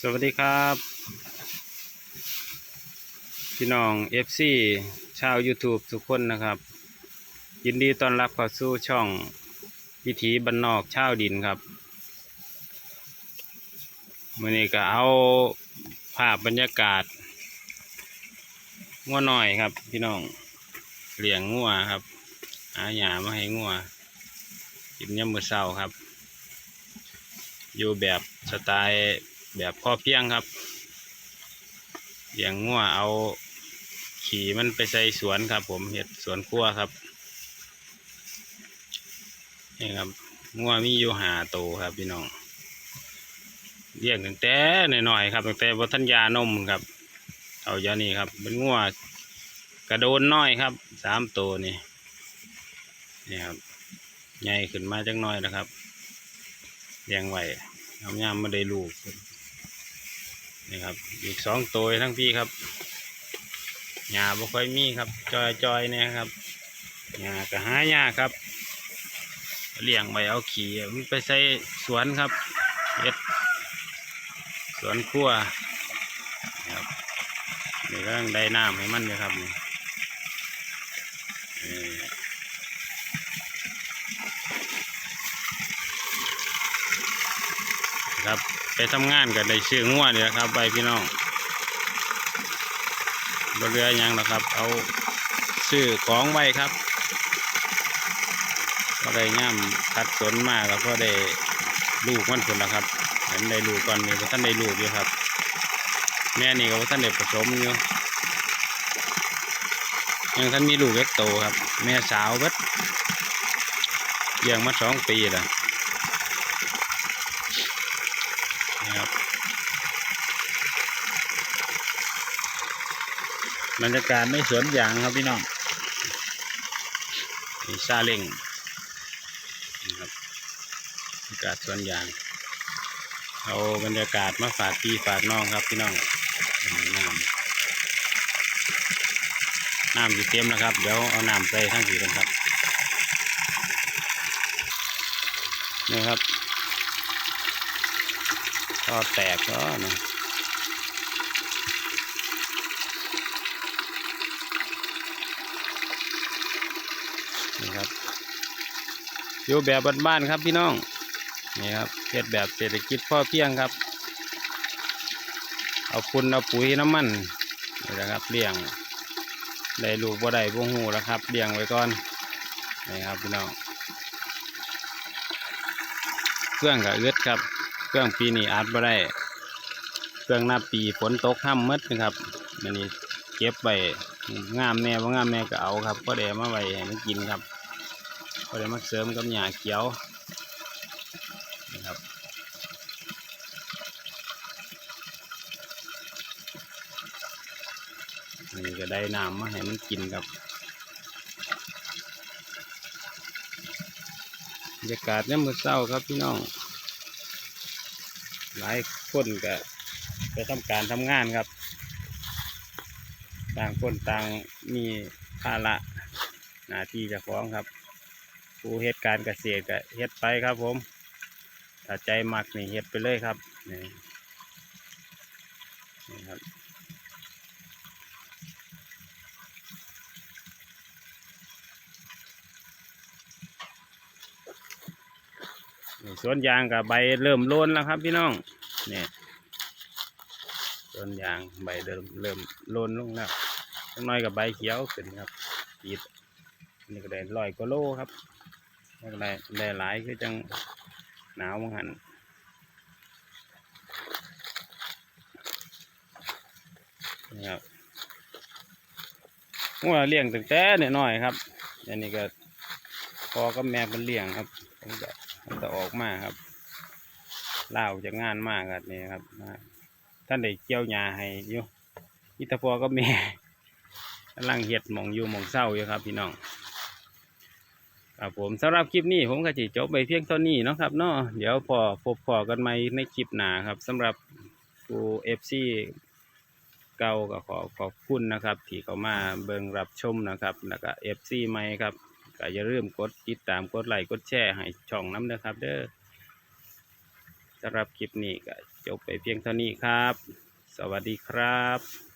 สวัสดีครับ พี่น้อง FC ชาว YouTube ทุกคนนะครับ ยินดีต้อนรับเข้าสู่ช่องวิถีบรรนอกชาวดินครับมื่อนี้ก็เอาภาพบรรยากาศงัวหน่อยครับ พี่น้องเลี้ยงงัวครับหาหยามาให้งัวกินยามมื้อเช้าครับ อยู่แบบสไตล์ แบบพอเพียงครับเลี้ยงงัวเอาขี่มันไปใส่สวนครับ ผมเห็ดสวนครัวครับนี่ครับงัวมีอยู่หาโตครับพี่น้องเลี้ยงตั้งแต่หน่อยๆครับตั้งแต่วัฒนยานมครับเอาอยานี่ครับเป็นงัวกระโดนน้อยครับสามตัวนี่นี่ครับใหญ่ขึ้นมาจังน้อยนะครับเลี้ยงไว้ทำยามไม่ได้ลูก นี่ครับ อีกสองตัวทั้งพี่ครับหญ้าบ่ค่อยมีครับ จอยจอยๆเนี่ยครับหญ้าก็หายาครับเลี้ยงไว้เอาขี่มันไปใส่สวนครับเฮ็ดสวนครัวนะครับนี่ก็ได้น้ำให้มันเลยครับนี่นี่ครับ ไปทำงานกันได้ชื่องัวนี่แหละครับไปพี่น้องบเรือยังนะครับ เอาซื้อของไว้ครับก็ได้ย่ำคัดสนมากแล้วก็ได้ลูกมันผลแล้วครับเห็นได้ลูกก่อนนี่พท่านได้ลูกอยู่ครับ แม่นี่ก็บ่ท่านได้ผสมอยู่ยังท่านมีลูกเล็กโตครับ แม่สาวเบิดเลี้ยงมาสองปีแล้ว นะครับบรรยากาศในสวนยางครับพี่น้องนี่ซาเล้งนะครับบรรยากาศสวนยาง เอาบรรยากาศมาฝากพี่ฝากน้องครับพี่น้องน้ำน้ำอยู่เต็มแล้วครับ เดี๋ยวเอาน้ำใส่ทั้งสีกันครับนี่ครับ ก็แตกก็นะนี่ครับอยู่แบบบ้านๆครับพี่น้องนี่ครับเฮ็ดแบบเศรษฐกิจพอเพียงครับ เอาคุณเอาปุ๋ยน้ำมันนี่แหละครับเลี้ยงได้ลูกบ่ได้บ่หูแล้วครับเลี้ยงไว้ก่อนนี่ครับพี่น้องเครื่องกับอึดครับ รื่อง ปีนี้อัดบ่ได้ เครื่องหน้าปีฝนตกห้ามมืดนะครับอันนี้เก็บไว้งามแน่ว่างามแน่ก็เอาครับก็ได้มาไว้ให้มันกินครับก็ได้มาเสริมกับหญ้าเขียวนะครับนี่ก็ได้น้ำมาให้มันกินครับบรรยากาศเนี่ยามมือเศร้าครับพี่น้อง หลายคนก็ไปทำการทำงานครับ ต่างคนต่างมีภาระหน้าที่จะฟ้องครับ ผู้เหตุการเกษตรก็เฮ็ดไปครับผมถ้าใจมักนี่เฮ็ดไปเลยครับนี่ครับ สวนยางกับใบเริ่มโลนแล้วครับพี่น้องนี่สวนยางใบเริ่มเริ่มโลนลงแล้วจักหน้อยกับใบเขียวขึ้นครับปีดนี่ก็ได้ร้อยกว่าโลครับนี่ก็ได้ได้หลายคือจังหนาวมังหันนี่ครับงัวเลี้ยงตั้งแต่น้อยครับ อันนี้ก็พอกับแม่เป็นเลี้ยงครับผมจะ จะออกมาครับเล่าจากงานมากครับนี่ครับท่านได้เกี่ยวหญ้าให้อยู่อิตาพอกับแม่กำลังเห็ดหมองอยู่หมองเศร้าอยู่ครับ พี่น้องครับผมสำหรับคลิปนี้ผมก็จะจบไปเพียงเท่านี้นะครับเนาะเดี๋ยวพอพบพอกันใหม่ในคลิปหน้าครับสำหรับผู้เอฟซีเก่าก็ขอขอบคุณนะครับ ที่เขามาเบิ่งรับชมนะครับ แล้วก็เอฟซีใหม่ครับ ก็อย่าลืมกดติดตามกดไลค์กดแชร์ให้ช่องน้ำนะครับ เด้อสำหรับคลิปนี้ก็จบไปเพียงเท่านี้ครับ สวัสดีครับ